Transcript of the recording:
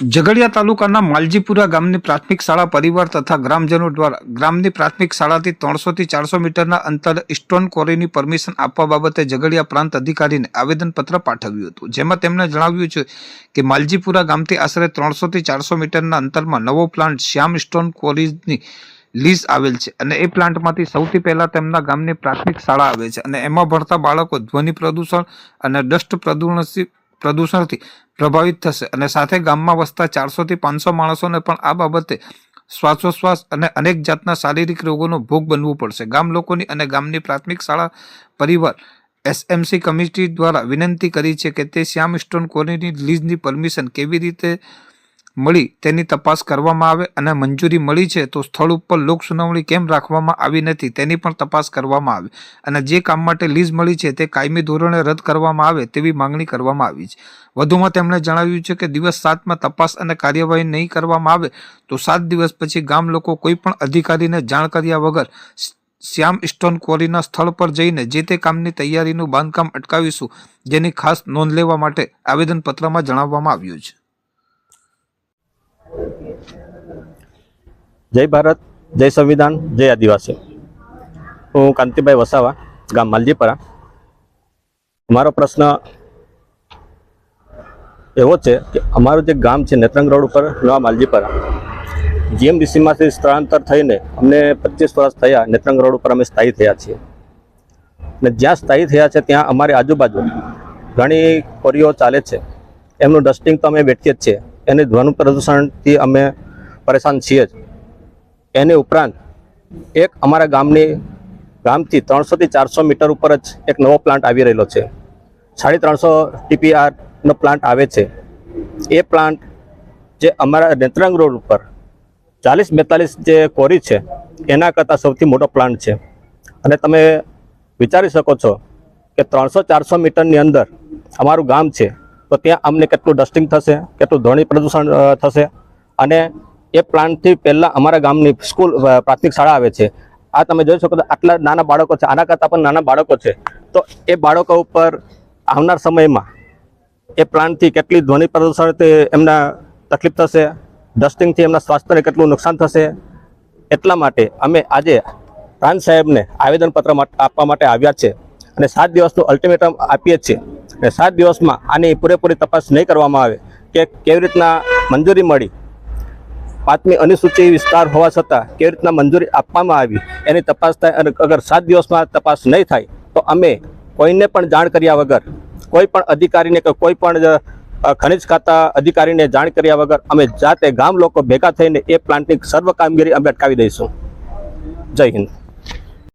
ઝઘડિયા તાલુકાના માલજીપુરા ગામની પ્રાથમિક શાળા પરિવાર તથા ગ્રામજનો દ્વારા ગ્રામની પ્રાથમિક શાળાથી ત્રણસોથી ચારસો મીટરના અંતરે સ્ટોન કોરીની પરમિશન આપવા બાબતે ઝઘડિયા પ્રાંત અધિકારીને આવેદનપત્ર પાઠવ્યું હતું. જેમાં તેમણે જણાવ્યું છે કે માલજીપુરા ગામથી આશરે ત્રણસોથી ચારસો મીટરના અંતરમાં નવો પ્લાન્ટ શ્યામ સ્ટોન કોરીની લીઝ આવેલ છે અને એ પ્લાન્ટમાંથી સૌથી પહેલાં તેમના ગામની પ્રાથમિક શાળા આવે છે અને એમાં ભણતા બાળકો ધ્વનિ પ્રદૂષણ અને ડસ્ટ પ્રદૂષણથી પ્રદૂષણથી પ્રભાવિત થશે. અને સાથે ગામમાં વસતા ચારસોથી પાંચસો માણસોને પણ આ બાબતે શ્વાસોશ્વાસ અને અનેક જાતના શારીરિક રોગોનો ભોગ બનવું પડશે. ગામ લોકોની અને ગામની પ્રાથમિક શાળા પરિવાર એસએમસી કમિટી દ્વારા વિનંતી કરી છે કે તે શ્યામ સ્ટોન કોલોની લીઝની પરમિશન કેવી રીતે મળી તેની તપાસ કરવામાં આવે અને મંજૂરી મળી છે તો સ્થળ ઉપર લોક સુનાવણી કેમ રાખવામાં આવી નથી તેની પણ તપાસ કરવામાં આવે અને જે કામ માટે લીઝ મળી છે તે કાયમી ધોરણે રદ કરવામાં આવે તેવી માંગણી કરવામાં આવી છે. વધુમાં તેમણે જણાવ્યું છે કે દિવસ સાતમાં તપાસ અને કાર્યવાહી નહીં કરવામાં આવે તો સાત દિવસ પછી ગામ લોકો કોઈ પણ અધિકારીને જાણ કર્યા વગર શ્યામ સ્ટોન ક્વોરીના સ્થળ પર જઈને જે તે કામની તૈયારીનું બાંધકામ અટકાવીશું જેની ખાસ નોંધ લેવા માટે આવેદનપત્રમાં જણાવવામાં આવ્યું છે. જય ભારત, જય સંવિધાન, જય આદિવાસી. હું કાંતિભાઈ વસાવા, ગામ માલજીપરા. મારો પ્રશ્ન એવો છે કે અમારું જે ગામ છે નેત્રંગ રોડ ઉપર નવા માલજીપરા. જીએમડીસીમાંથી સ્થળાંતર થઈને અમને પચીસ વર્ષ થયા નેત્રંગ રોડ ઉપર અમે સ્થાયી થયા છીએ. અને જ્યાં સ્થાયી થયા છે ત્યાં અમારી આજુબાજુ ઘણી કોરીઓ ચાલે છે. એમનું ડસ્ટિંગ તો અમે વેઠીએ જ છીએ. એની ધ્વનિ પ્રદૂષણથી અમે પરેશાન છીએ જ. એની ઉપરાંત એક અમારા ગામની, ગામથી ત્રણસોથી ચારસો મીટર ઉપર જ એક નવો પ્લાન્ટ આવી રહેલો છે. સાડી ત્રણસો ટીપીઆરનો પ્લાન્ટ આવે છે. એ પ્લાન્ટ જે અમારા નેત્રંગ રોડ ઉપર ચાલીસ બેતાલીસ જે કોરી છે, એના કરતાં સૌથી મોટો પ્લાન્ટ છે. અને તમે વિચારી શકો છો કે ત્રણસો ચારસો મીટરની અંદર અમારું ગામ છે તો ત્યાં અમને કેટલું ડસ્ટિંગ થશે, કેટલું ધ્વનિ પ્રદૂષણ થશે. અને એ પ્લાન્ટથી પહેલાં અમારા ગામની સ્કૂલ પ્રાથમિક શાળા આવે છે. આ તમે જોઈ શકો તો આટલા નાના બાળકો છે. આના કરતાં પણ નાના બાળકો છે. તો એ બાળકો ઉપર આવનાર સમયમાં એ પ્લાન્ટથી કેટલી ધ્વનિ પ્રદૂષણથી એમના તકલીફ થશે ડસ્ટિંગથી એમના સ્વાસ્થ્યને કેટલું નુકસાન થશે, એટલા માટે અમે આજે પ્રાંત સાહેબને આવેદનપત્ર આપવા માટે આવ્યા છે. અને સાત દિવસનું અલ્ટિમેટમ આપીએ છીએ. અને સાત દિવસમાં આની પૂરેપૂરી તપાસ નહીં કરવામાં આવે કે કેવી રીતના મંજૂરી મળી. પાંચમી અનુસૂચિ વિસ્તાર હોવા છતાં કેવી રીતના મંજૂરી આપવામાં આવી એની તપાસ થાય અને અગર સાત દિવસમાં તપાસ નહીં થાય તો અમે કોઈને પણ જાણ કર્યા વગર, કોઈ પણ અધિકારીને કે કોઈ પણ ખનિજ ખાતા અધિકારીને જાણ કર્યા વગર અમે જાતે ગામ લોકો ભેગા થઈને એ પ્લાન્ટની સર્વ કામગીરી અમે અટકાવી દઈશું. જય હિન્દ.